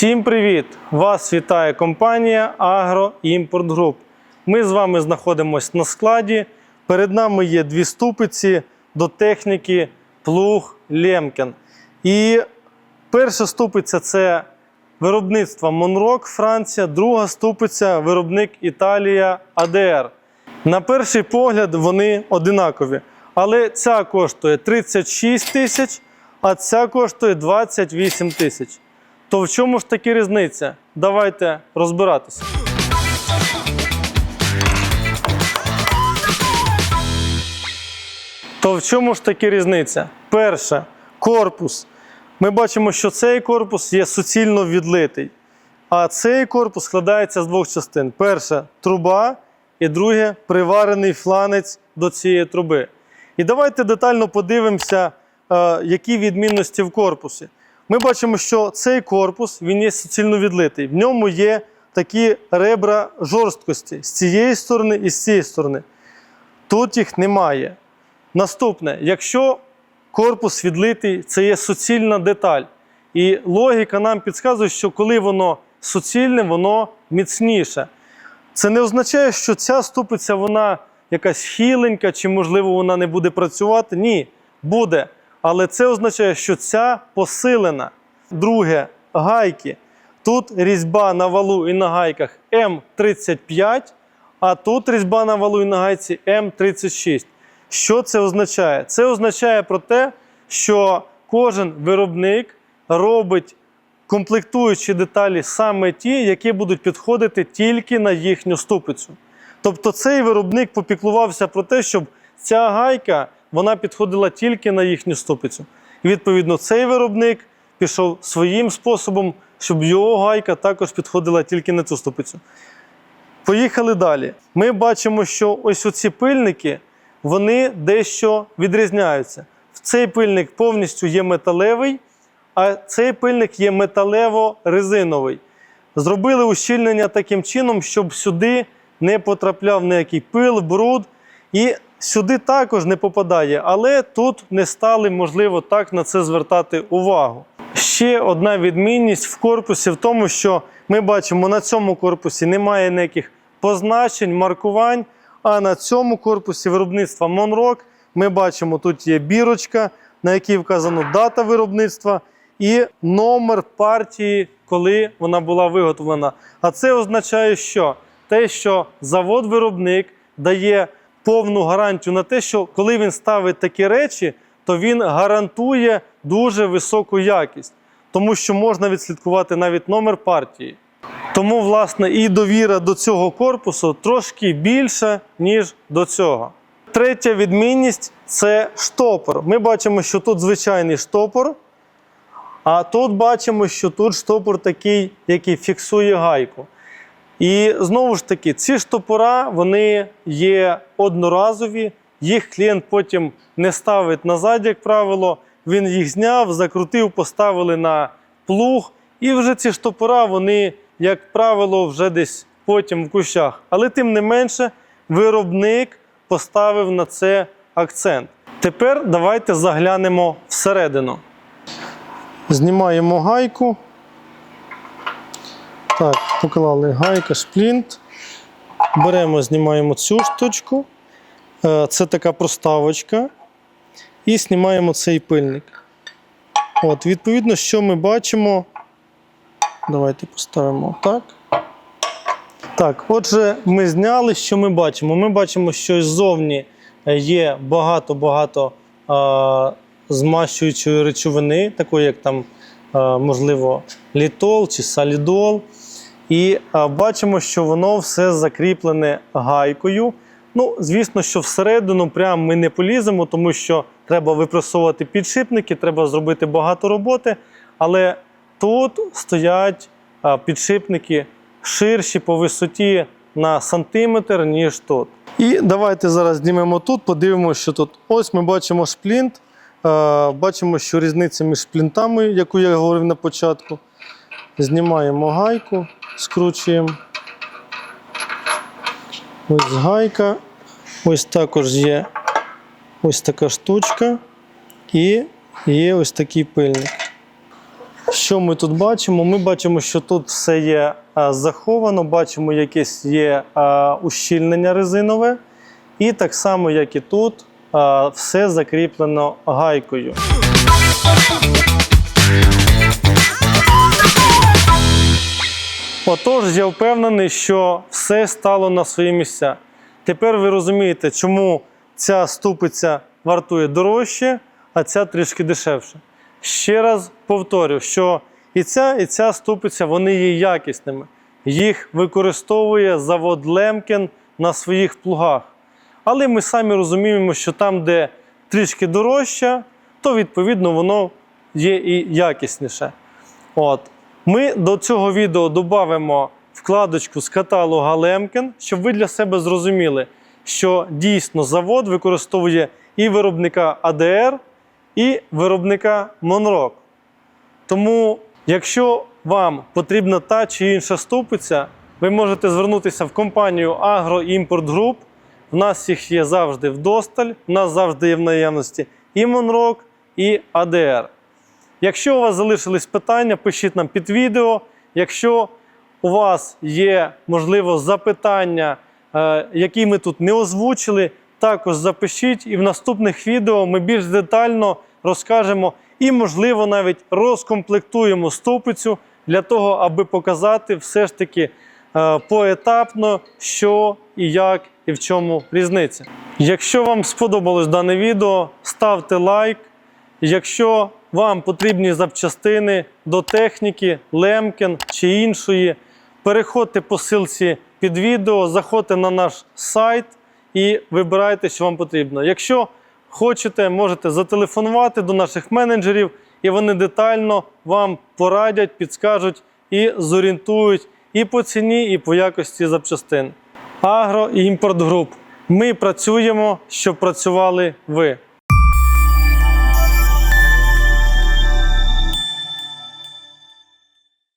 Всім привіт! Вас вітає компанія Agro Import Group. Ми з вами знаходимося на складі. Перед нами є дві ступиці до техніки плуг Лемкен. І перша ступиця це виробництво Монрок, Франція, друга ступиця виробник Італія АДР. На перший погляд вони одинакові. Але ця коштує 36 тисяч, а ця коштує 28 тисяч. То в чому ж таки різниця? Давайте розбиратися. То в чому ж таки різниця? Перше, корпус. Ми бачимо, що цей корпус є суцільно відлитий. А цей корпус складається з двох частин: перша труба, і друге приварений фланець до цієї труби. І давайте детально подивимося, е, які відмінності в корпусі. Ми бачимо, що цей корпус він є суцільно відлитий. В ньому є такі ребра жорсткості з цієї сторони і з цієї сторони. Тут їх немає. Наступне, якщо корпус відлитий, це є суцільна деталь. І логіка нам підказує, що коли воно суцільне, воно міцніше. Це не означає, що ця ступиця вона якась хіленька, чи, можливо, вона не буде працювати. Ні, буде. Але це означає, що ця посилена. Друге, гайки. Тут різьба на валу і на гайках М35, а тут різьба на валу і на гайці М36. Що це означає? Це означає про те, що кожен виробник робить комплектуючі деталі саме ті, які будуть підходити тільки на їхню ступицю. Тобто цей виробник попіклувався про те, щоб ця гайка вона підходила тільки на їхню ступицю. І відповідно цей виробник пішов своїм способом, щоб його гайка також підходила тільки на цю ступицю. Поїхали далі. Ми бачимо, що ось оці пильники вони дещо відрізняються. Цей пильник повністю є металевий, а цей пильник є металево-резиновий. Зробили ущільнення таким чином, щоб сюди не потрапляв ніякий пил, бруд. І сюди також не попадає, але тут не стали, можливо, так на це звертати увагу. Ще одна відмінність в корпусі в тому, що ми бачимо, на цьому корпусі немає ніяких позначень, маркувань. А на цьому корпусі виробництва Монрок ми бачимо, тут є бірочка, на якій вказано дата виробництва і номер партії, коли вона була виготовлена. А це означає, що те, що завод-виробник дає повну гарантію на те, що коли він ставить такі речі, то він гарантує дуже високу якість, тому що можна відслідкувати навіть номер партії. Тому, власне, і довіра до цього корпусу трошки більша, ніж до цього. Третя відмінність це штопор. Ми бачимо, що тут звичайний штопор, а тут бачимо, що тут штопор такий, який фіксує гайку. І знову ж таки, ці штопора вони є одноразові, їх клієнт потім не ставить назад, як правило. Він їх зняв, закрутив, поставили на плуг. І вже ці штопора, вони, як правило, вже десь потім в кущах. Але тим не менше, виробник поставив на це акцент. Тепер давайте заглянемо всередину. Знімаємо гайку. Так, поклали гайка, шплінт. Беремо, знімаємо цю штучку. Е, Це така проставочка. І знімаємо цей пильник. От, Відповідно, що ми бачимо. Давайте поставимо так. Так, отже, ми зняли, що ми бачимо. Ми бачимо, що ззовні є багато-багато е, змащуючої речовини, такої, як там, е, можливо, літол чи салідол. І е, бачимо, що воно все закріплене гайкою. Ну, звісно, що всередину прям ми не поліземо, тому що треба випресовувати підшипники, треба зробити багато роботи. Але тут стоять а, підшипники ширші по висоті на сантиметр, ніж тут. І давайте зараз знімемо тут, подивимося, що тут. Ось ми бачимо шплінт. Е, Бачимо, що різниця між шплінтами, яку я говорив на початку. Знімаємо гайку, скручуємо. Ось гайка. Ось також є ось така штучка. І є ось такий пильник. Що ми тут бачимо? Ми бачимо, що тут все є заховано, бачимо, якесь є ущільнення резинове. І так само, як і тут, все закріплено гайкою. Отож, я впевнений, що все стало на свої місця. Тепер ви розумієте, чому ця ступиця вартує дорожче, а ця трішки дешевше. Ще раз повторю, що і ця, і ця ступиця вони є якісними. Їх використовує завод Лемкен на своїх плугах. Але ми самі розуміємо, що там, де трішки дорожче, то відповідно воно є і якісніше. От. Ми до цього відео додамо вкладочку з каталога Лемкен, щоб ви для себе зрозуміли, що дійсно завод використовує і виробника ADR, і виробника Monrock. Тому, якщо вам потрібна та чи інша ступиця, ви можете звернутися в компанію Agro Import Group. В нас їх є завжди вдосталь, в нас завжди є в наявності і Monrock, і ADR. Якщо у вас залишились питання, пишіть нам під відео. Якщо у вас є, можливо, запитання, е, які ми тут не озвучили, також запишіть, і в наступних відео ми більш детально розкажемо і, можливо, навіть розкомплектуємо ступицю для того, аби показати все ж таки е, поетапно, що і як, і в чому різниця. Якщо вам сподобалось дане відео, ставте лайк. Якщо вам потрібні запчастини до техніки, лемкен чи іншої, переходьте по ссылці під відео, заходьте на наш сайт і вибирайте, що вам потрібно. Якщо хочете, можете зателефонувати до наших менеджерів, і вони детально вам порадять, підскажуть і зорієнтують і по ціні, і по якості запчастин. Агро і імпорт груп. Ми працюємо, щоб працювали ви.